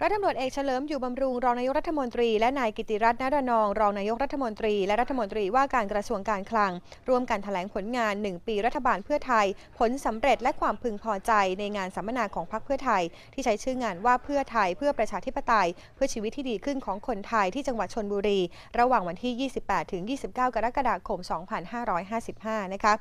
ร้อยตำรวจเอกเฉลิมอยู่บำรุงรองนายกรัฐมนตรีและนายกิติรัตน์นรนอง รองนายกรัฐมนตรีและรัฐมนตรีว่าการกระทรวงการคลัง ร่วมกันแถลงผลงาน 1 ปีรัฐบาลเพื่อไทย ผลสำเร็จและความพึงพอใจในงานสัมมนาของพรรคเพื่อไทย ที่ใช้ชื่องานว่าเพื่อไทย เพื่อประชาธิปไตย เพื่อชีวิตที่ดีขึ้นของคนไทยที่จังหวัดชนบุรี ระหว่างวันที่ 28 ถึง 29 กรกฎาคม 2555 นะคะ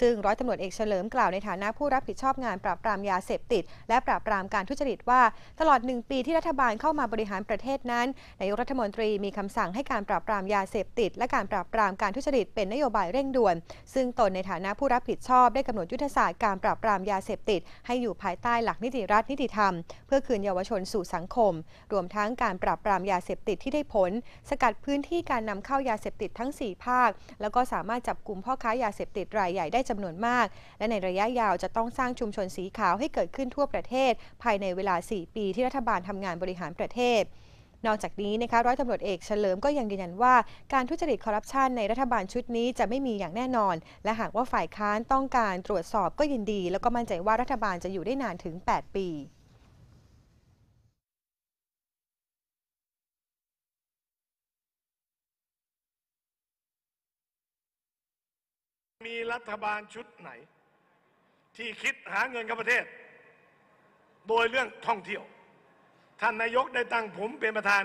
ซึ่งร้อยตำรวจเอกเฉลิมกล่าวในฐานะผู้รับผิดชอบงานปราบปรามยาเสพติด และปราบปรามการทุจริตว่า ตลอดหนึ่งปีที่รัฐบาลเข้ามาบริหารประเทศนั้นนายกรัฐมนตรีมีคำสั่งให้การปราบปรามยาเสพติด และการปราบปรามการทุจริตเป็นนโยบายเร่งด่วน ซึ่งตนในฐานะผู้รับผิดชอบได้กำหนดยุทธศาสตร์การปราบปรามยาเสพติด ให้อยู่ภายใต้หลักนิติรัฐนิติธรรม เพื่อคืนเยาวชนสู่สังคม รวมทั้งการปราบปรามยาเสพติดที่ได้ผล สกัดพื้นที่การนำเข้ายาเสพติดทั้ง 4 ภาค แล้วก็สามารถจับกลุ่มพ่อค้ายาเสพติดรายใหญ่ได้จำนวนมาก และในระยะยาวจะต้องสร้างชุมชนสีขาวให้เกิดขึ้นทั่วประเทศ ภายในเวลา 4 ปีที่รัฐบาลทำงานบริหารประเทศนอกจากนี้นะคะร้อยตำรวจเอกเฉลิมก็ยังยืนยันว่าการทุจริตคอร์รัปชันในรัฐบาลชุดนี้จะไม่มีอย่างแน่นอน และหากว่าฝ่ายค้านต้องการตรวจสอบก็ยินดี แล้วก็มั่นใจว่ารัฐบาลจะอยู่ได้นานถึง 8 ปี มีรัฐบาลชุดไหน ที่คิดหาเงินกับประเทศ โดยเรื่องท่องเที่ยว ท่านนายกได้ตั้งผมเป็นประธาน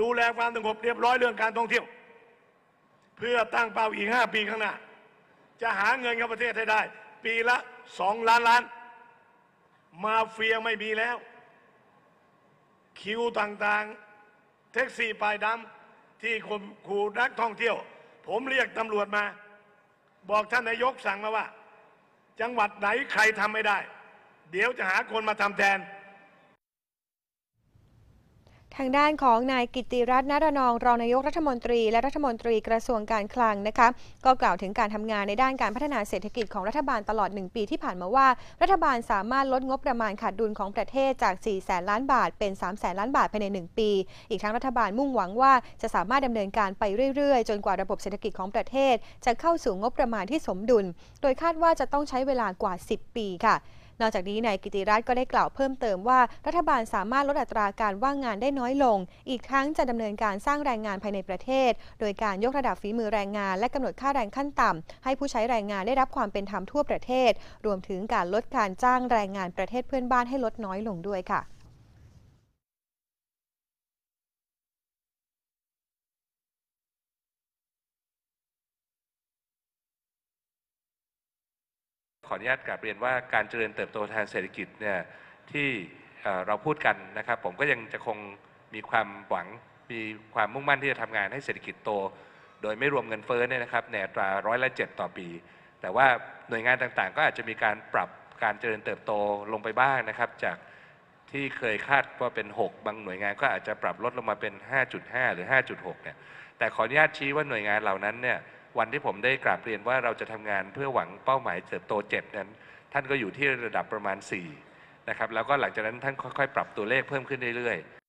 ดูแลความสงบเรียบร้อยเรื่องการท่องเที่ยว เพื่อตั้งเป้าอีกห้าปีข้างหน้า จะหาเงินกับประเทศให้ได้ ปีละสองล้านล้าน มาเฟียไม่มีแล้ว คิวต่างๆ แท็กซี่ปลายดำที่ข่มขู่นักท่องเที่ยว ผมเรียกตำรวจมา บอกท่านนายกสั่งมาว่า จังหวัดไหนใครทำไม่ได้ เดี๋ยวจะหาคนมาทำแทน ทางด้านของนายกิติรัตน์นรนองรองนายกรัฐมนตรี และรัฐมนตรีกระทรวงการคลังนะคะก็กล่าวถึงการทำงานในด้านการพัฒนาเศรษฐกิจของรัฐบาลตลอด 1 ปีที่ผ่านมาว่า รัฐบาลสามารถลดงบประมาณขาดดุลของประเทศจาก 4 แสนล้านบาท เป็น 3 แสนล้านบาทภายใน 1 ปี อีกทั้งรัฐบาลมุ่งหวังว่าจะสามารถดำเนินการไปเรื่อยๆ จนกว่าระบบเศรษฐกิจของประเทศ จะเข้าสู่งบประมาณที่สมดุล โดยคาดว่าจะต้องใช้เวลากว่า 10 ปีค่ะ นอกจากนี้นายกิติรัตน์ก็ได้กล่าวเพิ่มเติมว่า รัฐบาลสามารถลดอัตราการว่างงานได้น้อยลง อีกทั้งจะดำเนินการสร้างแรงงานภายในประเทศ โดยการยกระดับฝีมือแรงงาน และกำหนดค่าแรงขั้นต่ำให้ผู้ใช้แรงงานได้รับความเป็นธรรมทั่วประเทศ รวมถึงการลดการจ้างแรงงานประเทศเพื่อนบ้านให้ลดน้อยลงด้วยค่ะ ขออนุญาตกราบเรียนว่าการเจริญเติบโตทางเศรษฐกิจเนี่ยที่เอ่อเราพูดกันนะครับ ผมก็ยังจะคงมีความหวังมีความมุ่งมั่นที่จะทำงานให้เศรษฐกิจโต โดยไม่รวมเงินเฟ้อเนี่ยนะครับในอัตราร้อยละเจ็ดต่อปี แต่ว่าหน่วยงานต่างๆ ก็อาจจะมีการปรับการเจริญเติบโตลงไปบ้างนะครับ จากที่เคยคาดว่าเป็น 6 บางหน่วยงานก็อาจจะปรับลดลงมาเป็น 5.5 หรือ 5.6เนี่ยแต่ขออนุญาตชี้ว่าหน่วยงานเหล่านั้นเนี่ย วันที่ผมได้กราบเรียนว่าเราจะทำงานเพื่อหวังเป้าหมายเติบโต 7 นั้น ท่านก็อยู่ที่ระดับประมาณ4นะครับแล้วก็หลังจากนั้นท่านค่อยๆ ปรับตัวเลขเพิ่มขึ้นเรื่อยๆ